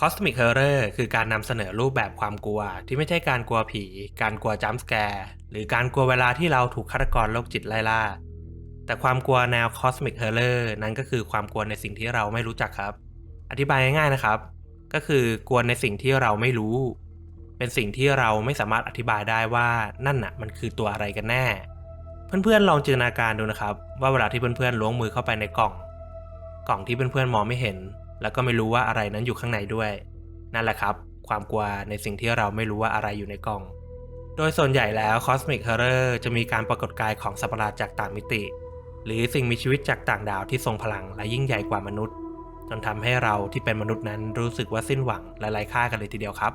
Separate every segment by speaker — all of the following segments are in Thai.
Speaker 1: Cosmic Horror คือการนำเสนอรูปแบบความกลัว ที่ไม่ใช่การกลัวผี การกลัวจัมป์สแกร์หรือการกลัวเวลาที่เราถูกฆาตกรโรคจิตไล่ล่า แต่ความกลัวแนว Cosmic Horror นั้นก็คือความกลัวในสิ่งที่เราไม่รู้จักครับ อธิบายง่ายๆนะครับ ก็คือกลัวในสิ่งที่เราไม่รู้ เป็นสิ่งที่เราไม่สามารถอธิบายได้ว่านั่นน่ะมันคือตัวอะไรกันแน่ เพื่อนๆลองจินตนาการดูนะครับ ว่าเวลาที่เพื่อนๆล้วงมือเข้าไปในกล่อง กล่องที่เพื่อนๆมองไม่เห็น แล้วก็ไม่รู้ว่าอะไรนั้นอยู่ข้างในด้วย นั่นแหละครับ ความกลัวในสิ่งที่เราไม่รู้ว่าอะไรอยู่ในกล่อง โดยส่วนใหญ่แล้ว Cosmic Horror จะมีการปรากฏกายของสัตว์ประหลาดจากต่างมิติ หรือสิ่งมีชีวิตจากต่างดาวที่ทรงพลังและยิ่งใหญ่กว่ามนุษย์จนทำให้เราที่เป็นมนุษย์นั้นรู้สึกว่าสิ้นหวังและไร้ค่ากันเลยทีเดียวครับ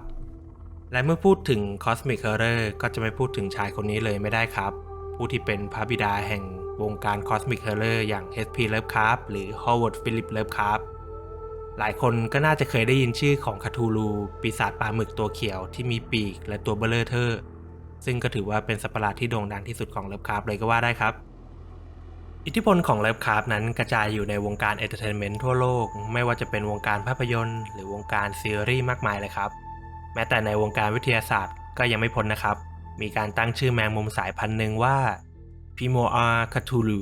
Speaker 1: และเมื่อพูดถึง Cosmic Horror ก็จะไม่พูดถึงชายคนนี้เลยไม่ได้ครับ ผู้ที่เป็นพระบิดาแห่งวงการ Cosmic Horror อย่าง H.P. Lovecraft หรือ Howard Philip Lovecraft หลายคนก็น่าจะเคยได้ยินชื่อของคาทูลูปีศาจปลาหมึกตัวเขียวที่มีปีกและตัวเบลเลอร์เทอร์ซึ่งก็ถือว่าเป็นสัตว์ประหลาดที่โด่งดังที่สุดของเลิฟคราฟเลยก็ว่าได้ครับ อิทธิพลของเลิฟคราฟนั้นกระจายอยู่ในวงการเอนเตอร์เทนเมนต์ทั่วโลก ไม่ว่าจะเป็นวงการภาพยนตร์ หรือวงการซีรีส์มากมายเลยครับ แม้แต่ในวงการวิทยาศาสตร์ก็ยังไม่พ้นนะครับ มีการตั้งชื่อแมงมุมสายพันธุ์หนึ่งว่าพิโมอาคาทูลู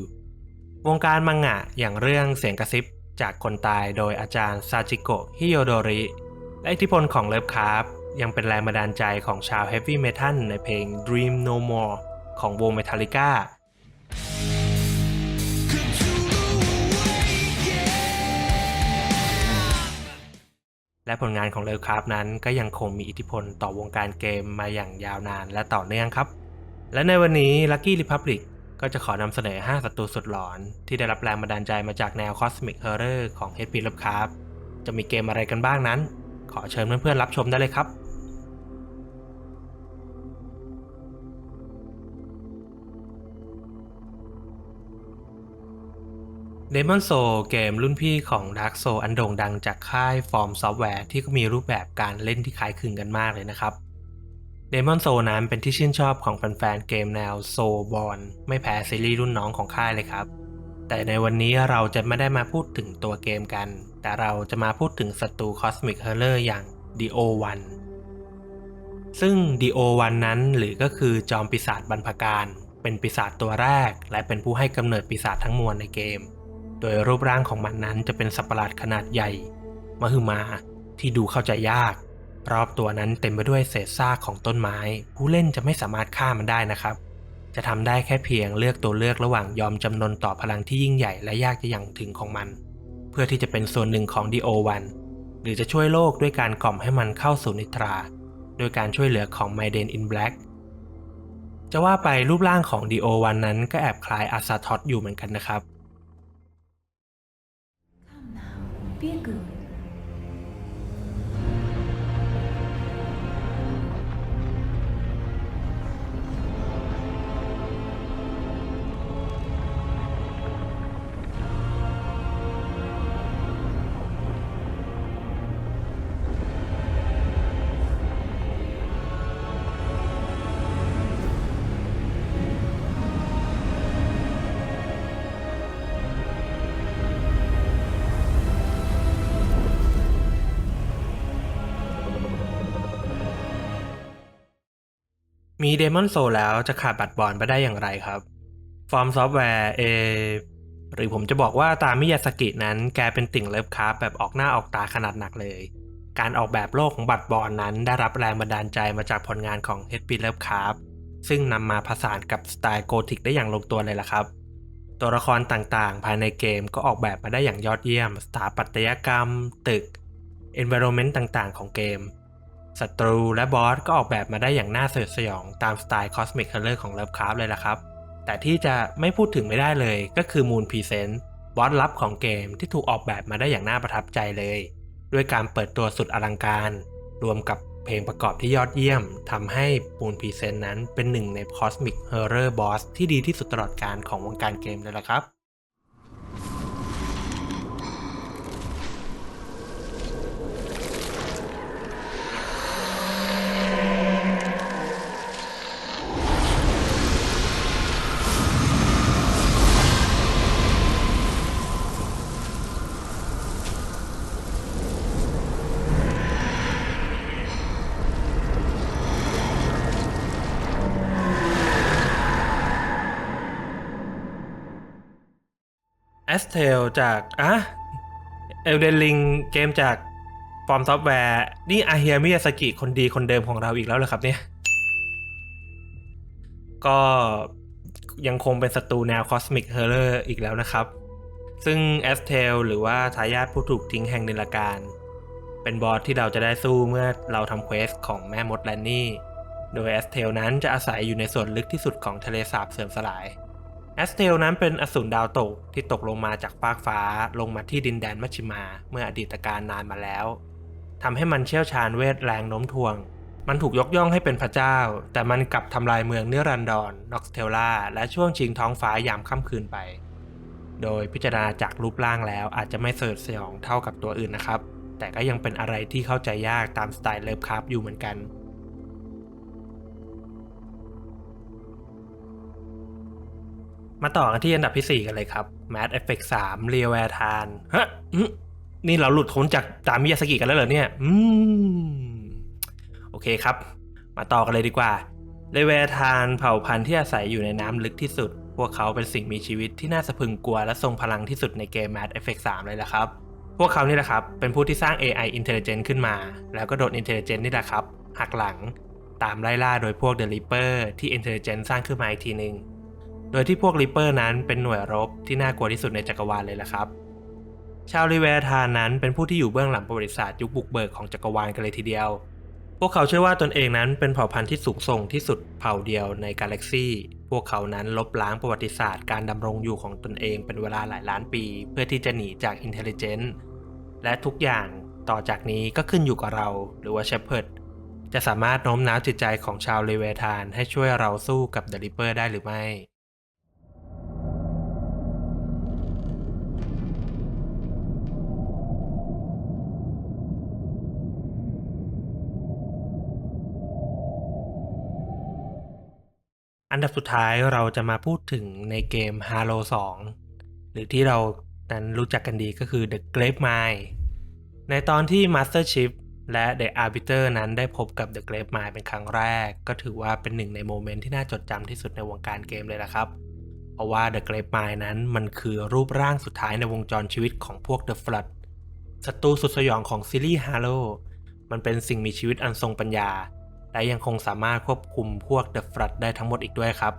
Speaker 1: วงการมังงะอย่างเรื่องเสียงกระซิบ จากคนตายโดยอาจารย์ซาจิโกะฮิโยโดริ และอิทธิพลของเลิฟคาราฟยังเป็นแรงบันดาลใจของชาวเฮฟวี่เมทัลในเพลง Dream No More ของวง Metallica และผลงานของเลิฟคราฟนั้นก็ยังคงมีอิทธิพลต่อวงการเกมมาอย่างยาวนานและต่อเนื่องครับ และในวันนี้ Lucky Republic ก็จะขอนำเสนอ 5 ศัตรูสุดหลอนที่ได้รับแรงบันดาลใจมาจากแนว Cosmic Horror ของ HP Lovecraft จะมีเกมอะไรกันบ้างนั้น ขอเชิญเพื่อนๆรับชมได้เลยครับ Demon Soul เกมรุ่นพี่ของ Dark Soul อันโด่งดังจากค่าย Form Software ที่ก็มีรูปแบบการเล่นที่คล้ายคลึงกันมากเลยนะครับ Demon Soul นั้นเป็นที่ชื่นชอบของแฟนๆเกมแนว Soul Born ไม่แพ้ซีรีส์รุ่นน้องของค่ายเลยครับ แต่ในวันนี้เราจะไม่ได้มาพูดถึงตัวเกมกัน แต่เราจะมาพูดถึงศัตรู Cosmic Horror อย่าง DO1 ซึ่ง DO1 นั้นหรือก็คือจอมปีศาจบรรพการ เป็นปีศาจตัวแรก และเป็นผู้ให้กำเนิดปีศาจทั้งมวลในเกม โดยรูปร่างของมันนั้นจะเป็นสัตว์ประหลาดขนาดใหญ่มหึมาที่ดูเข้าใจยาก รอบตัวนั้นเต็มไปด้วยเศษซากของต้นไม้ ผู้เล่นจะไม่สามารถฆ่ามันได้นะครับ จะทำได้แค่เพียงเลือกตัวเลือกระหว่างยอมจำนนต่อพลังที่ยิ่งใหญ่และยากจะยังถึงของมัน เพื่อที่จะเป็นส่วนหนึ่งของ DO1 หรือจะช่วยโลกด้วยการกล่อมให้มันเข้าสู่นิทรา โดยการช่วยเหลือของ m y d e n in Black จะว่าไปรูปร่างของ DO1 นั้นก็แอบคล้ายอาซาทอสอยู่เหมือนกันนะครับ
Speaker 2: Come now, be good.
Speaker 1: มี Demon Soul แล้วจะขาดบัตรบอลไปได้อย่างไรครับ ฟอร์มซอฟต์แวร์เอหรือผมจะบอกว่าตามมิยาสกินั้นแกเป็นติ่งเลิฟคราแบบออกหน้าออกตาขนาดหนักเลย การออกแบบโลกของบัตรบอลนั้นได้รับแรงบันดาลใจมาจากผลงานของ HP Lovecraft ซึ่งนำมาผสานกับสไตล์โกธิกได้อย่างลงตัวเลยล่ะครับ ตัวละครต่างๆ ภายในเกมก็ออกแบบมาได้อย่างยอดเยี่ยม สถาปัตยกรรม ตึก environment ต่างๆ ของเกม ศัตรูและบอสก็ออกแบบมาได้อย่างน่าสยดสยองตามสไตล์ Cosmic Color ของ Lovecraft เลยล่ะครับ แต่ที่จะไม่พูดถึงไม่ได้เลยก็คือ Moon Present บอสลับของเกมที่ถูกออกแบบมาได้อย่างน่าประทับใจเลย ด้วยการเปิดตัวสุดอลังการ รวมกับเพลงประกอบที่ยอดเยี่ยมทำให้ Moon Present นั้นเป็นหนึ่งใน Cosmic Horror Boss ที่ดีที่สุดตลอดการของวงการเกมเลยล่ะครับ a s t e l จากอะ Elden Ring เกมจากฟอร์มซอฟต์แวร์ นี่อาเฮียมิยาสกิคนดีคนเดิมของเราอีกแล้วเหรอครับเนี่ย ก็ยังคงเป็นศัตรูแนว Cosmic Horror อีกแล้วนะครับ ซึ่ง a s t e l หรือว่าทายาทผู้ถูกทิ้งแห่งนิลการ เป็นบอสที่เราจะได้สู้เมื่อเราทำเควสของแม่มดแลนนี่ โดย a s t e l นั้นจะอาศัยอยู่ในส่วนลึกที่สุดของทะเลสาบเสื่อมสลาย แอสเทลนั้นเป็นอสูรดาวตกที่ตกลงมาจากฟากฟ้าลงมาที่ดินแดนมัชิมา เมื่ออดีตการนานมาแล้วทำให้มันเชี่ยวชาญเวทแรงโน้มถ่วง มันถูกยกย่องให้เป็นพระเจ้า แต่มันกลับทำลายเมืองเนื้อรันดอนน็อกสเทลล่าและช่วงชิงท้องฟ้ายามค่ำคืนไป โดยพิจารณาจากรูปร่างแล้วอาจจะไม่เสดสยองเท่ากับตัวอื่นนะครับ แต่ก็ยังเป็นอะไรที่เข้าใจยากตามสไตล์เลิฟคราฟอยู่เหมือนกัน มาต่อกันที่อันดับที่ 4 กันเลยครับ Mass Effect 3 r e a w a r e t a n ฮะนี่เราหลุดพ้นจากตามมิยาสกิกันแล้วเหรอเนี่ย อืม โอเคครับ มาต่อกันเลยดีกว่า r e a w a r e t a n เผ่าพันธุ์ที่อาศัยอยู่ในน้ำลึกที่สุด พวกเขาเป็นสิ่งมีชีวิตที่น่าสะพรึงกลัวและทรงพลังที่สุดในเกม Mass Effect 3 เลยละครับ พวกเขานี่แหละครับ เป็นผู้ที่สร้าง AI Intelligent ขึ้นมา แล้วก็โดน Intelligent นี่แหละครับ หักหลัง ตามไล่ล่าโดยพวก The Reaper ที่ Intelligent สร้างขึ้นมาอีกทีหนึ่ง โดยที่พวกริปเปอร์นั้นเป็นหน่วยรบที่น่ากลัวที่สุดในจักรวาลเลยละครับ ชาวริเวทานนั้นเป็นผู้ที่อยู่เบื้องหลังประวัติศาสตร์ยุคบุกเบิกของจักรวาลกันเลยทีเดียว พวกเขาเชื่อว่าตนเองนั้นเป็นเผ่าพันธุ์ที่สูงส่งที่สุดเผ่าเดียวในกาแล็กซีพวกเขานั้นลบล้างประวัติศาสตร์การดำรงอยู่ของตนเองเป็นเวลาหลายล้านปี เพื่อที่จะหนีจากอินเทลเจนต์และทุกอย่างต่อจากนี้ก็ขึ้นอยู่กับเราหรือว่าเชพเพิร์ดจะสามารถโน้มน้าวจิตใจของชาวริเวทานให้ช่วยเราสู้กับเดอะริปเปอร์ได้หรือไม่ อันดับสุดท้ายเราจะมาพูดถึงในเกม Halo 2 หรือที่เรานั้นรู้จักกันดีก็คือ The Grape Mine ในตอนที่ Master Chief และ The Arbiter นั้นได้พบกับ The Grape Mine เป็นครั้งแรก ก็ถือว่าเป็นหนึ่งในโมเมนต์ที่น่าจดจำที่สุดในวงการเกมเลยละครับ เพราะว่า The Grape Mine นั้นมันคือรูปร่างสุดท้ายในวงจรชีวิตของพวก The Flood ศัตรูสุดสยองของซีรีส์ Halo มันเป็นสิ่งมีชีวิตอันทรงปัญญา และยังคงสามารถควบคุมพวก The Flood ได้ทั้งหมดอีกด้วยครับ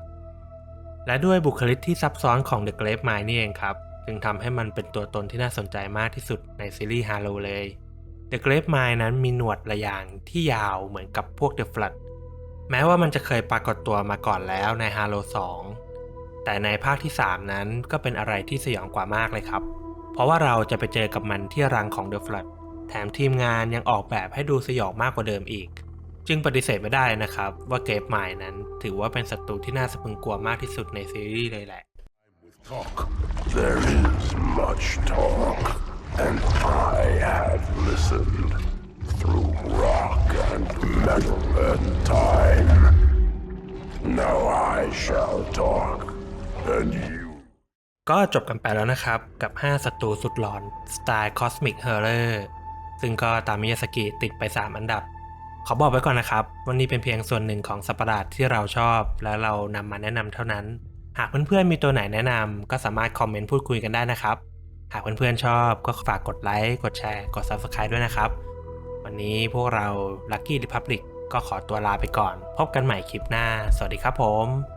Speaker 1: และด้วยบุคลิกที่ซับซ้อนของ The Grape Mine นี่เองครับ จึงทำให้มันเป็นตัวตนที่น่าสนใจมากที่สุดในซีรีส์ Halo เลย The Grape Mine นั้นมีหนวดระยางที่ยาวเหมือนกับพวก The Flood แม้ว่ามันจะเคยปรากฏตัวมาก่อนแล้วใน Halo 2แต่ในภาคที่ 3 นั้นก็เป็นอะไรที่สยองกว่ามากเลยครับ เพราะว่าเราจะไปเจอกับมันที่รังของ The Flood แถมทีมงานยังออกแบบให้ดูสยองมากกว่าเดิมอีก จึงปฏิเสธไม่ได้นะครับ ว่าเกฟไมน์นั้น ถือว่าเป็นศัตรูที่น่าสะพรึงกลัวมากที่สุดในซีรีส์เลยแหละ
Speaker 3: Talk. There is much talk, and I have listened through rock and metal and time. Now I shall talk, and you
Speaker 1: ก็จบกันไปแล้วนะครับ กับ 5 ศัตรูสุดหลอนสไตล์ Cosmic Horror ซึ่งก็ตามมิยาสกิติดไป 3 อันดับ ขอบอกไว้ก่อนนะครับ วันนี้เป็นเพียงส่วนหนึ่งของสัตว์ประหลาดที่เราชอบ และเรานำมาแนะนำเท่านั้น หากเพื่อนๆมีตัวไหนแนะนำก็สามารถคอมเมนต์พูดคุยกันได้นะครับ หากเพื่อนๆชอบก็ฝากกดไลค์ กดแชร์ กด Subscribe ด้วยนะครับ วันนี้พวกเรา Lucky Republic ก็ขอตัวลาไปก่อน พบกันใหม่คลิปหน้า สวัสดีครับผม